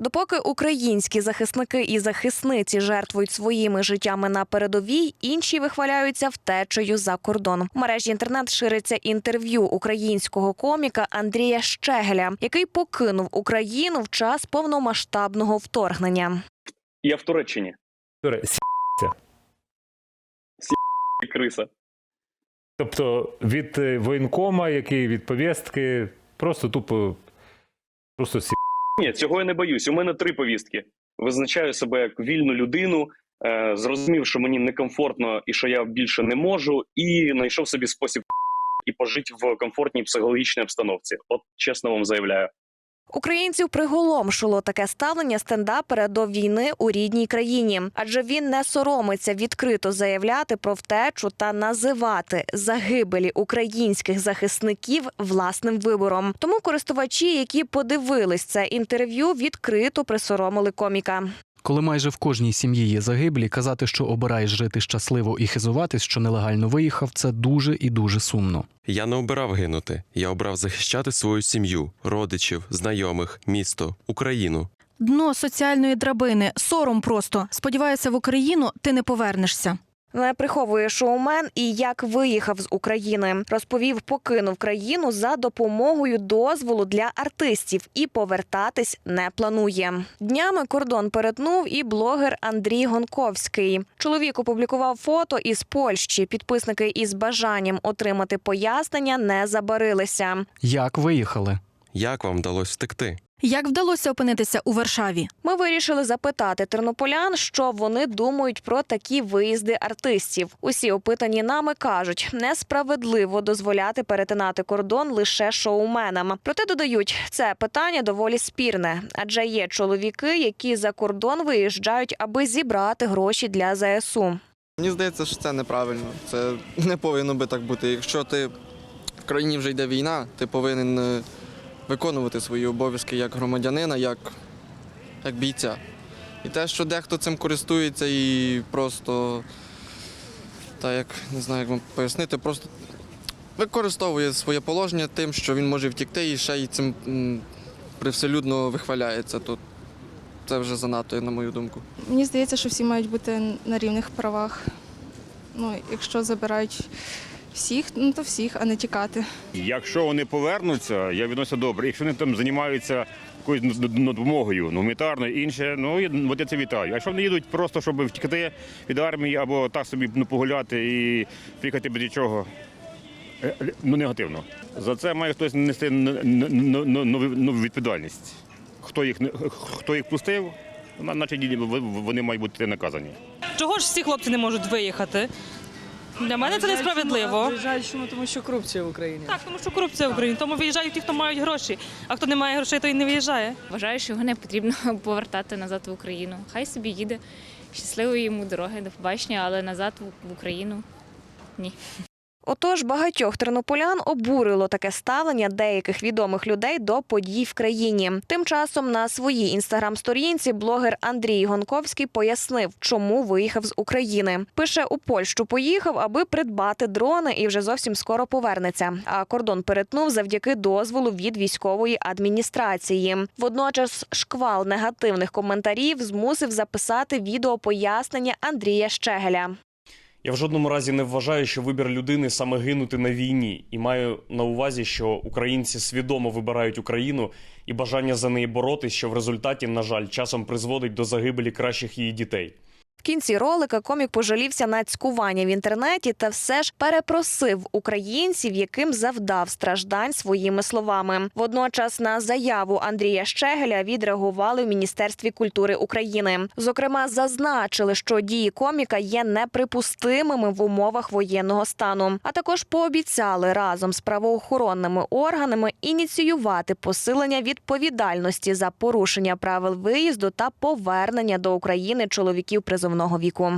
Допоки українські захисники і захисниці жертвують своїми життями на передовій, інші вихваляються втечею за кордон. В мережі інтернет шириться інтерв'ю українського коміка Андрія Щегеля, який покинув Україну в час повномасштабного вторгнення. Я в Туреччині. Туре- сі- криса. Тобто від е, воєнкома, який від повістки, просто тупо просто сі. Ні, цього я не боюсь. У мене три повістки. Визначаю себе як вільну людину, е, зрозумів, що мені некомфортно і що я більше не можу, і знайшов собі спосіб і пожити в комфортній психологічній обстановці. От чесно вам заявляю. Українців приголомшило таке ставлення стендапера до війни у рідній країні, адже він не соромиться відкрито заявляти про втечу та називати загибелі українських захисників власним вибором. Тому користувачі, які подивились це інтерв'ю, відкрито присоромили коміка. Коли майже в кожній сім'ї є загиблі, казати, що обираєш жити щасливо і хизуватись, що нелегально виїхав, це дуже і дуже сумно. Я не обирав гинути. Я обрав захищати свою сім'ю, родичів, знайомих, місто, Україну. Дно соціальної драбини, сором просто. Сподіваюся, в Україну ти не повернешся. Не приховує шоумен і як виїхав з України. Розповів, покинув країну за допомогою дозволу для артистів і повертатись не планує. Днями кордон перетнув і блогер Андрій Гонковський. Чоловік опублікував фото із Польщі. Підписники із бажанням отримати пояснення не забарилися. Як виїхали? Як вам вдалося втекти? Як вдалося опинитися у Варшаві? Ми вирішили запитати тернополян, що вони думають про такі виїзди артистів. Усі опитані нами кажуть, несправедливо дозволяти перетинати кордон лише шоуменам. Проте додають, це питання доволі спірне, адже є чоловіки, які за кордон виїжджають, аби зібрати гроші для ЗСУ. Мені здається, що це неправильно. Це не повинно би так бути. Якщо ти в країні вже йде війна, ти повинен е, виконувати свої обов'язки як громадянина, як, як бійця. І те, що дехто цим користується і просто, та як не знаю, як вам пояснити, просто використовує своє положення тим, що він може втікти і ще й цим м, привселюдно вихваляється. Тут це вже занадто, на мою думку. Мені здається, що всі мають бути на рівних правах. Ну, якщо забирають всіх, ну то всіх, а не тікати. Якщо вони повернуться, я відносся добре. Якщо вони там займаються якоюсь допомогою, ну, гуманітарною, інше, ну от я це вітаю. А якщо вони їдуть просто, щоб втікти від армії або так собі ну, погуляти і приїхати без нічого, е, ну негативно. За це має хтось нести нову відповідальність. Хто їх не- хто їх пустив, на- значить вони мають бути наказані. Чого ж всі хлопці не можуть виїхати? Для мене це несправедливо. Виїжджають чому, тому що корупція в Україні. Так, тому що корупція в Україні. Тому виїжджають ті, хто мають гроші. А хто не має грошей, той не виїжджає. Вважаю, що його не потрібно повертати назад в Україну. Хай собі їде. Щасливої йому дороги, до побачення, але назад в Україну ні. Отож, багатьох тернополян обурило таке ставлення деяких відомих людей до подій в країні. Тим часом на своїй інстаграм-сторінці блогер Андрій Гонковський пояснив, чому виїхав з України. Пише у Польщу поїхав, аби придбати дрони, і вже зовсім скоро повернеться. А кордон перетнув завдяки дозволу від військової адміністрації. Водночас шквал негативних коментарів змусив записати відео пояснення Андрія Щегеля. Я в жодному разі не вважаю, що вибір людини саме гинути на війні, і маю на увазі, що українці свідомо вибирають Україну і бажання за неї боротись, що в результаті, на жаль, часом призводить до загибелі кращих її дітей. В кінці ролика комік пожалівся на цькування в інтернеті та все ж перепросив українців, яким завдав страждань своїми словами. Водночас на заяву Андрія Щегеля відреагували в Міністерстві культури України. Зокрема, зазначили, що дії коміка є неприпустимими в умовах воєнного стану, а також пообіцяли разом з правоохоронними органами ініціювати посилення відповідальності за порушення правил виїзду та повернення до України чоловіків призовного віку.